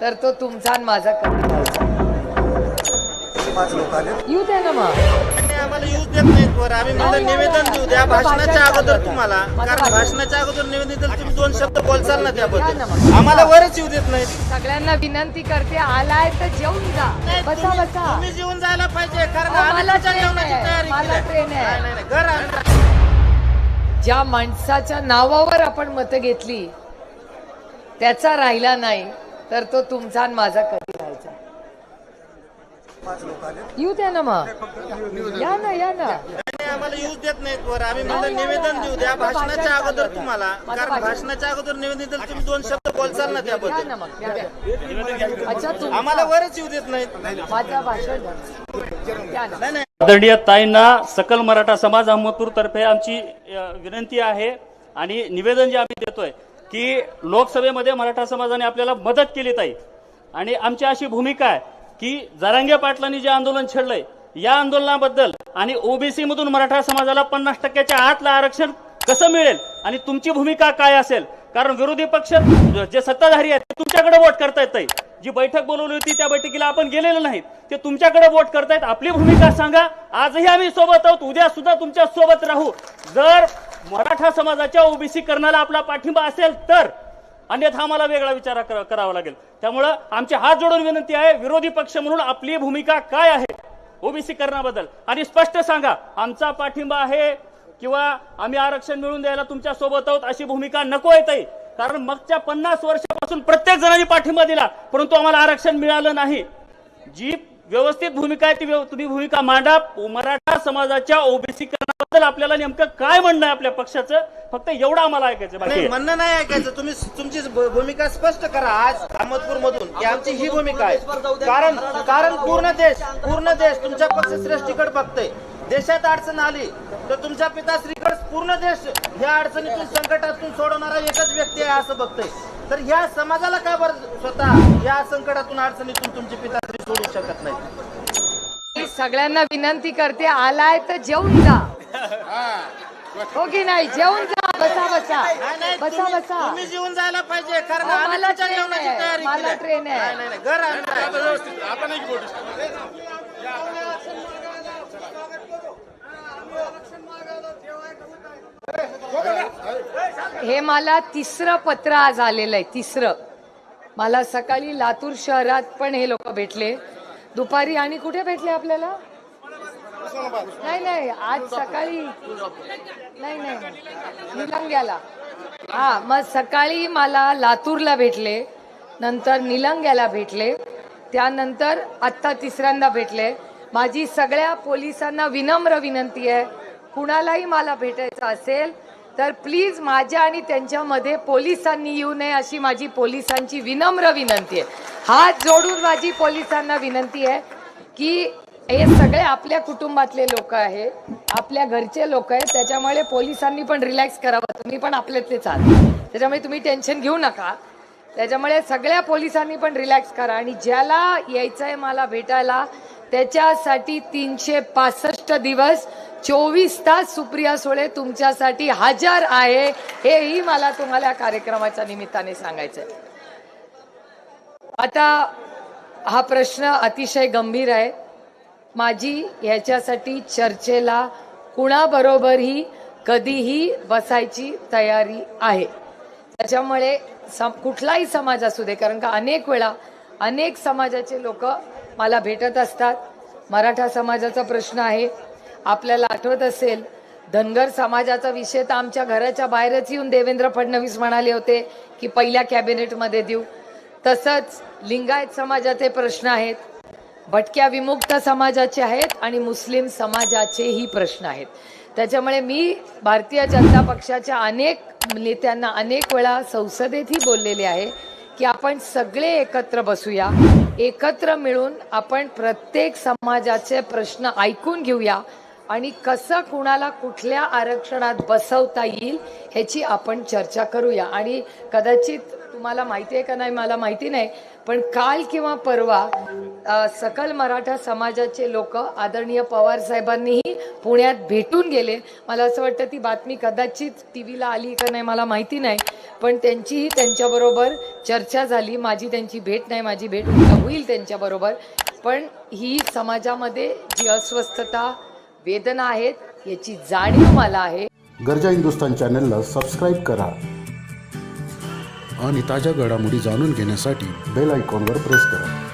तर तो तुमचा आणि माझा कमी व्हायचा पाच लोक आले. येऊ द्या ना मग. त्यांनी आम्हाला यूज देत नाहीत वर. आम्ही म्हणलं निवेदन देऊ द्या. भाषणाच्या अगोदर तुम्हाला. कारण भाषणाच्या अगोदर निवेदन तुम्ही दोन शब्द बोलचाल ना त्याबद्दल. आम्हाला वरच येऊ देत नाहीत. सगळ्यांना विनंती करते आलाय तर जेवून जा. बसा तुम्ही- बसा. तुम्ही जेवून जायला पाहिजे कारण अहो, आम्ही मला तुमच्या ट्रेन जेवणाची आहे, तयारी मला केली आहे. ट्रेन आहे. नाही, नाही, नाही. घर आम्ही ज्या माणसाच्या नावावर आपण मतं घेतली त्याचा राहिला नाही. तर तो तुमचा आणि माझा कधी आले येऊ द्या ना मग. या ना या ना. आम्हाला यूज देत नाहीत वर. आम्ही म्हणलं निवेदन देऊ द्या. भाषणाच्या अगोदर तुम्हाला. कारण भाषणाच्या अगोदर निवेदन दिलं तुम्ही दोन शब्द बोलचाल ना त्याबद्दल. अच्छा तुम आम्हाला वरच येऊ देत नाहीत. माझं भाषण नाही आदरणीय ताईंना सकल मराठा समाज अहमदपूर तर्फे आमची विनंती आहे आणि निवेदन जे आम्ही देतोय की लोकसभेमध्ये मराठा समाजाने आपल्याला मदत केली ताई. आणि आमची अशी भूमिका आहे की जरांगे पाटलांनी जे आंदोलन छेडलंय या आंदोलनाबद्दल आणि ओबीसी मधून मराठा समाजाला पन्नास टक्क्याच्या आतलं आरक्षण कसं मिळेल आणि तुमची भूमिका काय असेल? कारण विरोधी पक्ष जे सत्ताधारी आहेत ते तुमच्याकडे वोट करतायत ताई. जी बैठक बोलवली होती त्या बैठकीला आपण गेलेलो नाहीत. ते तुमच्याकडे वोट करतायत. आपली भूमिका सांगा. आजही आम्ही सोबत आहोत. उद्या सुद्धा तुमच्यासोबत राहू. जर मराठा समाजाच्या ओबीसी करण्याला आपला पाठिंबा असेल तर अन्यथा आम्हाला वेगळा विचार करावा लागेल. त्यामुळं आमची हात जोडून विनंती आहे विरोधी पक्ष म्हणून आपली भूमिका काय आहे ओबीसी करण्याबद्दल आणि स्पष्ट सांगा आमचा पाठिंबा आहे किंवा आम्ही आरक्षण मिळून द्यायला तुमच्यासोबत आहोत अशी भूमिका नको येते कारण मागच्या पन्नास वर्षापासून प्रत्येक जणांनी पाठिंबा दिला परंतु आम्हाला आरक्षण मिळालं नाही. जी व्यवस्थित भूमिका आहे ती तुम्ही भूमिका मांडा. मराठा समाजाच्या ओबीसी करण्याबद्दल आपल्याला नेमकं काय म्हणणं आहे आपल्या पक्षाचं? फक्त एवढं आम्हाला ऐकायचं बाकी नाही आहे. म्हणणं नाही ऐकायचं. तुम्ही तुमची भू- भूमिका स्पष्ट करा आज अहमदपूर मधून की आमची ही भूमिका आहे. कारण कारण पूर्ण देश पूर्ण देश तुमच्या पक्ष श्रेष्ठीकडे बघतोय. देशात अडचण आली तर तुमच्या पिताश्रीकडे पूर्ण देश ह्या अडचणीतून संकटातून सोडवणारा एकच व्यक्ती आहे असं बघतोय. तर ह्या समाजाला का बरं स्वतः या संकटातून अडचणीतून तुमची पिताश्री सोडू शकत नाही? मी सगळ्यांना विनंती करते आलाय तर जेवून जा. हो. की नाही जेवून जा बसा बसा. नाही, नाही, बसा तुम्ही- बसा. तुम्ही जेवून जायला पाहिजे कारण आम्ही मला तुमच्या ट्रेन जेवणाची आहे, तयारी मला केली आहे. ट्रेन आहे. नाही नाही नाही. घर आमचं हे मला तिसरं पत्र आज आलेलं आहे तिसरं. मला सकाळी लातूर शहरात पण हे लोक भेटले. दुपारी आणि कुठे भेटले आपल्याला? नाही नाही आज सकाळी नाही नाही. निलंग्याला हा मग सकाळी मला लातूरला भेटले नंतर निलंग्याला भेटले त्यानंतर आत्ता तिसऱ्यांदा भेटले. माझी सगळ्या पोलिसांना विनम्र विनंती आहे कुणालाही मला भेटायचं असेल तर प्लीज माझ्या आणि त्यांच्यामध्ये पोलिसांनी येऊ नये अशी माझी पोलिसांची विनम्र विनंती आहे. हात जोडून माझी पोलिसांना विनंती आहे की हे सगळे आपल्या कुटुंबातले लोक आहे आपल्या घरचे लोक आहेत. त्याच्यामुळे पोलिसांनी पण रिलॅक्स करावं. तुम्ही पण आपल्यातलेच आहात. त्याच्यामुळे तुम्ही टेन्शन घेऊ नका. त्याच्यामुळे सगळ्या पोलिसांनी पण रिलॅक्स करा. आणि ज्याला यायचं आहे मला भेटायला त्याच्यासाठी तीनशे पासष्ट दिवस चोवीस तास सुप्रिया सुळे तुमच्यासाठी हजर आहे. हेही मला तुम्हाला कार्यक्रमाच्या निमित्ताने सांगायचं आहे आता हा प्रश्न अतिशय गंभीर आहे. माझी ह्याच्यासाठी चर्चेला कुणाबरोबरही कधीही बसायची तयारी आहे. त्याच्यामुळे सम कुठलाही समाज असू दे कारण का अनेक वेळा अनेक समाजाचे लोक मला भेटत असतात. मराठा समाजाचा प्रश्न आहे. आपल्याला आठवत असेल धनगर समाजाचा विषय तर आमच्या घराच्या बाहेरच येऊन देवेंद्र फडणवीस म्हणाले होते की पहिल्या कॅबिनेटमध्ये देऊ. तसंच लिंगायत समाजाचे प्रश्न आहेत. भटक्या विमुक्त समाजाचे आहेत आणि मुस्लिम समाजाचेही प्रश्न आहेत. त्याच्यामुळे मी भारतीय जनता पक्षाच्या अनेक नेत्यांना अनेक वेळा संसदेतही बोललेले आहे की आपण सगळे एकत्र बसूया. एकत्र मिळून आपण प्रत्येक समाजाचे प्रश्न ऐकून घेऊया. आणि कसं कुणाला कुठल्या आरक्षणात बसवता येईल ह्याची आपण चर्चा करूया. आणि कदाचित तुम्हाला माहिती आहे का नाही मला माहिती नाही पण काल किंवा परवा सकल मराठा समाजाचे लोक आदरणीय पवार साहेबांनीही पुण्यात भेटून गेले. मला असं वाटतं ती बातमी कदाचित टी व्हीला आली का नाही मला माहिती नाही पण त्यांचीही त्यांच्याबरोबर चर्चा झाली. माझी त्यांची भेट नाही माझी भेट होईल त्यांच्याबरोबर पण ही समाजामध्ये जी अस्वस्थता वेदना आहेत याची जाणीव मला आहे. गरजा हिंदुस्तान चॅनलला सबस्क्राईब करा. आणि ताज्या घडामोडी जाणून घेण्यासाठी बेल आयकॉनवर प्रेस करा.